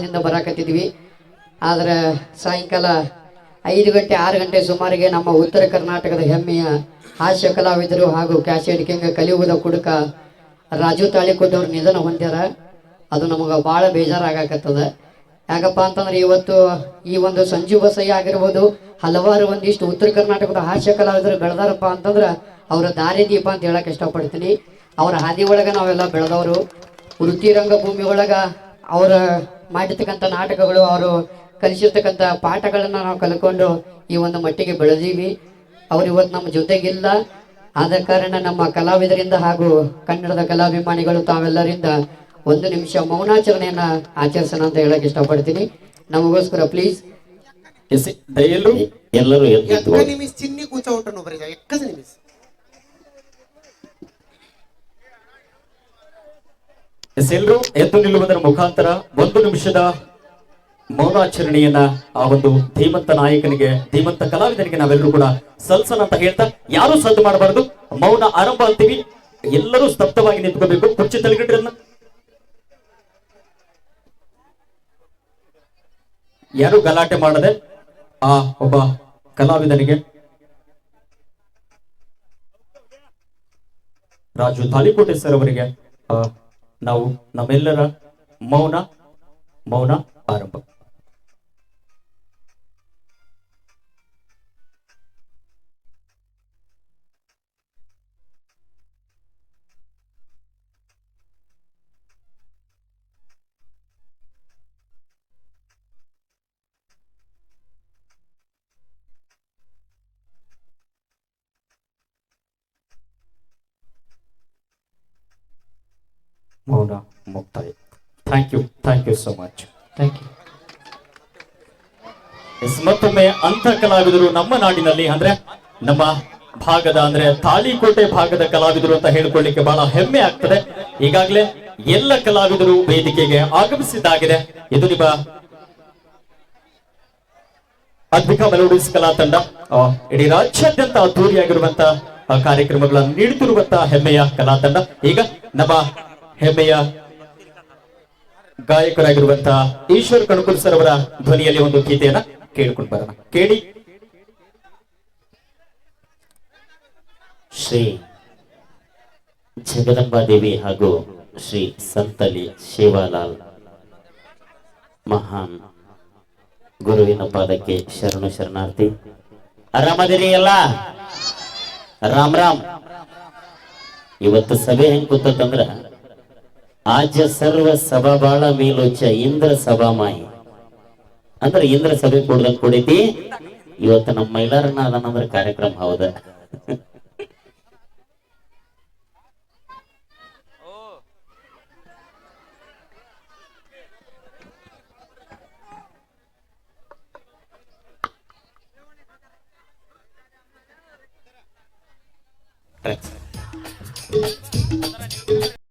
ಕಾಲದಿಂದ ಬರಾಕತ್ತಿದ್ವಿ. ಆದ್ರೆ ಸಾಯಂಕಾಲ ಐದು ಗಂಟೆ, ಆರು ಗಂಟೆ ಸುಮಾರಿಗೆ ನಮ್ಮ ಉತ್ತರ ಕರ್ನಾಟಕದ ಹೆಮ್ಮೆಯ ಹಾಸ್ಯ ಕಲಾವಿದರು ಹಾಗೂ ಕ್ಯಾಸೆಟ್ ಕಿಂಗ್ ಕಲಿಯುವುದ ಕುಡುಕ ರಾಜು ತಾಳಿಕೊಟ್ಟವ್ರ ನಿಧನ ಹೊಂದ್ಯಾರ. ಅದು ನಮಗೆ ಭಾಳ ಬೇಜಾರಾಗಕತ್ತದ. ಯಾಕಪ್ಪ ಅಂತಂದ್ರೆ ಇವತ್ತು ಈ ಒಂದು ಸಂಜು ಬಸಯ್ಯ ಆಗಿರ್ಬೋದು, ಹಲವಾರು ಒಂದಿಷ್ಟು ಉತ್ತರ ಕರ್ನಾಟಕದ ಹಾಸ್ಯ ಕಲಾವಿದರು ಬೆಳೆದಾರಪ್ಪ ಅಂತಂದ್ರೆ ಅವರ ದಾರಿ ದೀಪ ಅಂತ ಹೇಳಕ್ ಇಷ್ಟಪಡ್ತೀನಿ. ಅವರ ಹಾದಿ ಒಳಗ ನಾವೆಲ್ಲ ಬೆಳೆದವರು. ವೃತ್ತಿ ರಂಗಭೂಮಿ ಒಳಗ ಅವರ ಮಾಡಿರ್ತಕ್ಕಂಥ ನಾಟಕಗಳು ಅವರು ಕಲಿಸಿರ್ತಕ್ಕಂಥ ಪಾಠಗಳನ್ನ ನಾವು ಕಲ್ಕೊಂಡು ಈ ಒಂದು ಮಟ್ಟಿಗೆ ಬೆಳೆದೀವಿ. ಅವ್ರು ಇವತ್ತು ನಮ್ಮ ಜೊತೆಗಿಲ್ಲ. ಆದ ಕಾರಣ ನಮ್ಮ ಕಲಾವಿದರಿಂದ ಹಾಗೂ ಕನ್ನಡದ ಕಲಾಭಿಮಾನಿಗಳು ತಾವೆಲ್ಲರಿಂದ ಒಂದು ನಿಮಿಷ ಮೌನಾಚರಣೆಯನ್ನ ಆಚರಿಸೋಣ ಅಂತ ಹೇಳಕ್ ಇಷ್ಟಪಡ್ತೀನಿ. ನಮಗೋಸ್ಕರ ಪ್ಲೀಸ್ ಎಲ್ಲರೂ ಚಿನ್ನಿ ಕೂಚ ಎಲ್ಲರೂ ಎದ್ದು ನಿಲ್ಲುವುದರ ಮುಖಾಂತರ ಒಂದು ನಿಮಿಷದ ಮೌನಾಚರಣೆಯನ್ನ ಆ ಒಂದು ಧೀಮಂತ ನಾಯಕನಿಗೆ, ಧೀಮಂತ ಕಲಾವಿದನಿಗೆ ನಾವೆಲ್ಲರೂ ಕೂಡ ಸಲ್ಸನ್ ಅಂತ ಹೇಳ್ತಾ, ಯಾರು ಸದ್ದು ಮಾಡಬಾರದು. ಮೌನ ಆರಂಭ ಅಂತೀವಿ. ಎಲ್ಲರೂ ಸ್ತಬ್ಧವಾಗಿ ನಿಂತ್ಕೋಬೇಕು. ಕುರ್ಚಿ ಯಾರು ಗಲಾಟೆ ಮಾಡದೆ ಆ ಒಬ್ಬ ಕಲಾವಿದನಿಗೆ ರಾಜು ತಾಲಿಕೋಟೆ ಸರ್ ಅವರಿಗೆ ನಾವು ನಮ್ಮೆಲ್ಲರ ಮೌನ ಮೌನ ಆರಂಭ. ಮೌನ ಮುಕ್ತಾಯ thank you thank you so much thank you yes ಮತ್ತೊಮ್ಮೆ ಅಂತ ಕಲಾವಿದರು ನಮ್ಮ ನಾಡಿನಲ್ಲಿ ಅಂದ್ರೆ ನಮ್ಮ ಭಾಗದ ಅಂದ್ರೆ ತಾಳಿಕೋಟೆ ಭಾಗದ ಕಲಾವಿದರು ಅಂತ ಹೇಳ್ಕೊಳ್ಳಿಕ್ಕೆ ಬಹಳ ಹೆಮ್ಮೆ ಆಗ್ತದೆ. ಈಗಾಗಲೇ ಎಲ್ಲ ಕಲಾವಿದರು ವೇದಿಕೆಗೆ ಆಗಮಿಸಿದ್ದಾಗಿದೆ. ಇದು ನಿಮ್ಮ ಅದ್ಭುತ ಮೆಲೋಡಿಸ್ ಕಲಾ ತಂಡ. ಇಡೀ ರಾಜ್ಯಾದ್ಯಂತ ಅದ್ದೂರಿಯಾಗಿರುವಂತಹ ಕಾರ್ಯಕ್ರಮಗಳನ್ನು ನೀಡುತ್ತಿರುವಂತಹ ಹೆಮ್ಮೆಯ ಕಲಾ ತಂಡ. ಈಗ ನಮ್ಮ ಹೆಮ್ಮೆಯ ಗಾಯಕರಾಗಿರುವಂತಹ ಈಶ್ವರ್ ಕಣಕುಲ್ ಸರ್ ಅವರ ಧ್ವನಿಯಲ್ಲಿ ಒಂದು ಗೀತೆಯನ್ನ ಕೇಳಿಕೊಂಡು ಬರೋಣ. ಕೇಳಿ. ಶ್ರೀ ಜಗದಂಬಾದೇವಿ ಹಾಗೂ ಶ್ರೀ ಸಂತಲಿ ಶಿವಲಾಲ್ ಮಹಾನ್ ಗುರುವಿನ ಪಾದಕ್ಕೆ ಶರಣು ಶರಣಾರ್ಥಿ. ಆರಾಮದಿರಿ ಎಲ್ಲ? ರಾಮ್ ರಾಮ್. ಇವತ್ತು ಸಭೆ ಹೆಂಗ್ ಕೂತಂದ್ರ ಆಜ ಸರ್ವ ಸಭಾ ಬಾಳ ಮೇಲುಚ್ಚ ಇಂದ್ರ ಸಭಾಮಾಯಿ ಅಂದ್ರೆ ಇಂದ್ರ ಸಭೆ ಕೂಡ್ದಂಗ್ ಕುಡಿತಿ ಇವತ್ತು ನಮ್ಮ ಮೈಲಾರನ್ನ ಅದನ್ನಂದ್ರ ಕಾರ್ಯಕ್ರಮ ಹೌದ